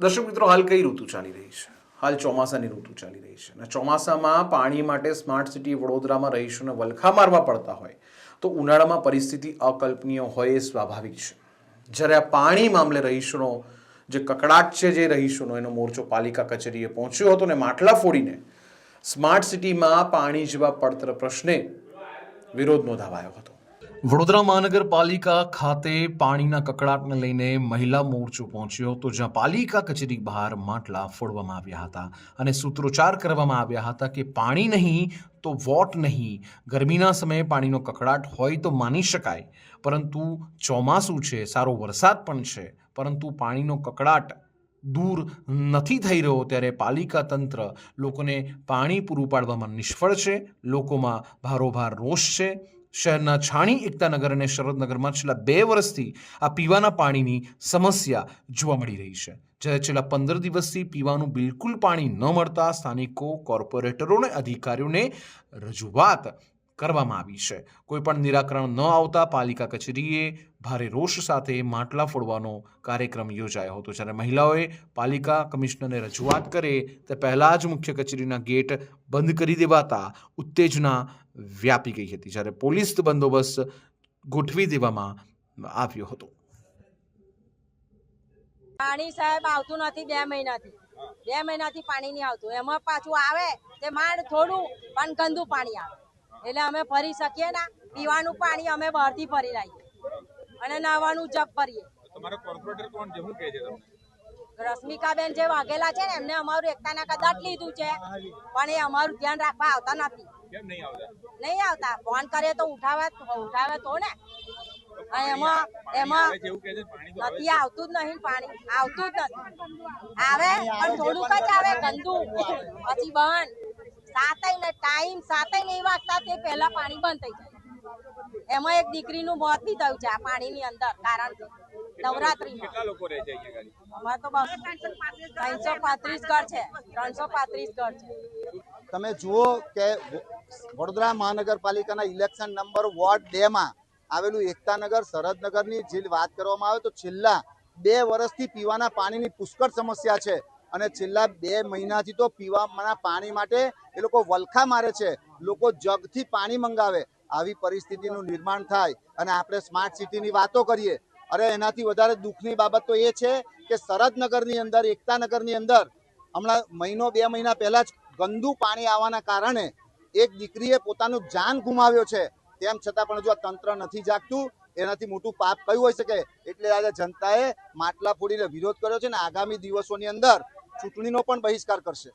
દર્શક મિત્રો, હાલ કઈ ઋતુ ચાલી રહી છે? હાલ ચોમાસાની ઋતુ ચાલી રહી છે. અને ચોમાસામાં પાણી માટે સ્માર્ટ સિટી વડોદરામાં રહીશોને વલખા મારવા પડતા હોય, તો ઉનાળામાં પરિસ્થિતિ અકલ્પનીય હોય એ સ્વાભાવિક છે. જ્યારે આ પાણી મામલે રહીશોનો જે કકડાટ છે જે રહીશોનો, એનો મોરચો પાલિકા કચેરીએ પહોંચ્યો હતો ને માટલા ફોડીને, સ્માર્ટ સિટીમાં પાણી જેવા પડતર પ્રશ્ને વિરોધ નોંધાવાયો હતો. વડોદરા મહાનગરપાલિકા ખાતે પાણીના કકડાટને લઈને મહિલા મોરચો પહોંચ્યો હતો, જ્યાં પાલિકા કચેરી બહાર માટલા ફોડવામાં આવ્યા હતા અને સૂત્રોચ્ચાર કરવામાં આવ્યા હતા કે પાણી નહીં તો વોટ નહીં. ગરમીના સમયે પાણીનો કકડાટ હોય તો માની શકાય, પરંતુ ચોમાસું છે, સારો વરસાદ પણ છે, પરંતુ પાણીનો કકડાટ દૂર નથી થઈ રહ્યો ત્યારે પાલિકા તંત્ર લોકોને પાણી પૂરું પાડવામાં નિષ્ફળ છે, લોકોમાં ભારોભાર રોષ છે શહેરના છાણી એકતાનગર અને શરદનગરમાં છેલ્લા બે વર્ષથી આ પીવાના પાણીની સમસ્યા જોવા મળી રહી છે, જ્યારે છેલ્લા પંદર દિવસથી પીવાનું બિલકુલ પાણી ન મળતા સ્થાનિકો કોર્પોરેટરો અને અધિકારીઓને રજૂઆત કરવામાં આવી છે. કોઈ પણ નિરાકરણ ન આવતા પાલિકા કચેરીએ ભારે રોષ સાથે માટલા ફોડવાનો કાર્યક્રમ યોજાયો હતો, જ્યારે મહિલાઓએ પાલિકા કમિશનરને રજૂઆત કરે તે પહેલાં જ મુખ્ય કચેરીના ગેટ બંધ કરી દેવાતા ઉત્તેજના વ્યાપી ગઈ હતી જ્યારે પોલીસ બંદોબસ્ત ગોઠવી દેવામાં આવ્યો હતો. પાણી સાહેબ આવતું નથી બે મહિનાથી. બે મહિનાથી પાણી નહીં આવતું. એમાં પાછું આવે તે માંડ થોડું પણ ગંદુ પાણી આવે. એટલે અમે ફરી શકીએ ના. પીવાનું પાણી અમે બહારથી ફરી લાવીએ. અને નાવાનું જગ ફરીએ તમારો કોર્પોરેટર કોણ? છે શું કહે છે તમને રશ્મિકાબેન જે વાઘેલા છે ને એમને અમારું એકતાના કદાચ લીધું છે. પણ એ અમારું ધ્યાન રાખવા આવતા નથી. નહીં આવતા? ફોન કરીએ તો ઉઠાવે ઉઠાવે તો ને. એમાં એમાં નથી આવતું જ નહીં પાણી. આવતું જ નથી. આવે પણ થોડુંક જ આવે ગંદુ. પછી બંધ. સાતય ને ટાઈમ સાતય નહીં વાગતા તે પહેલા પાણી બંધ થઈ જાય. એમાં એક દીકરીનું મોત બી થયું છે આ પાણીની અંદર કારણથી નવરાત્રીમાં. કેટલા લોકો રહે છે અહીંયા અમારે તો ત્રણસો પાંત્રીસ ઘર છે ત્રણસો પાંત્રીસ ઘર છે. તમે જુઓ કે વડોદરા મહાનગરપાલિકાના ઇલેક્શન નંબર વોર્ડ બે માં આવેલું એકતાનગર સરહદનગરની જે વાત કરવામાં આવે તો છેલ્લા બે વર્ષથી પીવાના પાણીની પુષ્કળ સમસ્યા છે અને છેલ્લા બે મહિનાથી તો પીવાના પાણી માટે એ લોકો વલખા મારે છે. લોકો જગથી પાણી મંગાવે. આવી પરિસ્થિતિનું નિર્માણ થાય અને આપણે સ્માર્ટ સિટીની વાતો કરીએ અરે, એનાથી વધારે દુઃખની બાબત તો એ છે કે સરદનગરની અંદર, એકતાનગરની અંદર, હમણાં મહિનો, બે મહિના પહેલા જ ગંદુ પાણી આવવાના કારણે એક દીકરીએ પોતાનું જાન ગુમાવ્યો છે. તેમ છતાં પણ જો આ તંત્ર નથી જાગતું, એનાથી મોટું પાપ કયું હોઈ શકે? એટલે આજે જનતાએ માટલા ફોડીને વિરોધ કર્યો છે ને આગામી દિવસોની અંદર ચૂંટણીનો પણ બહિષ્કાર કરશે.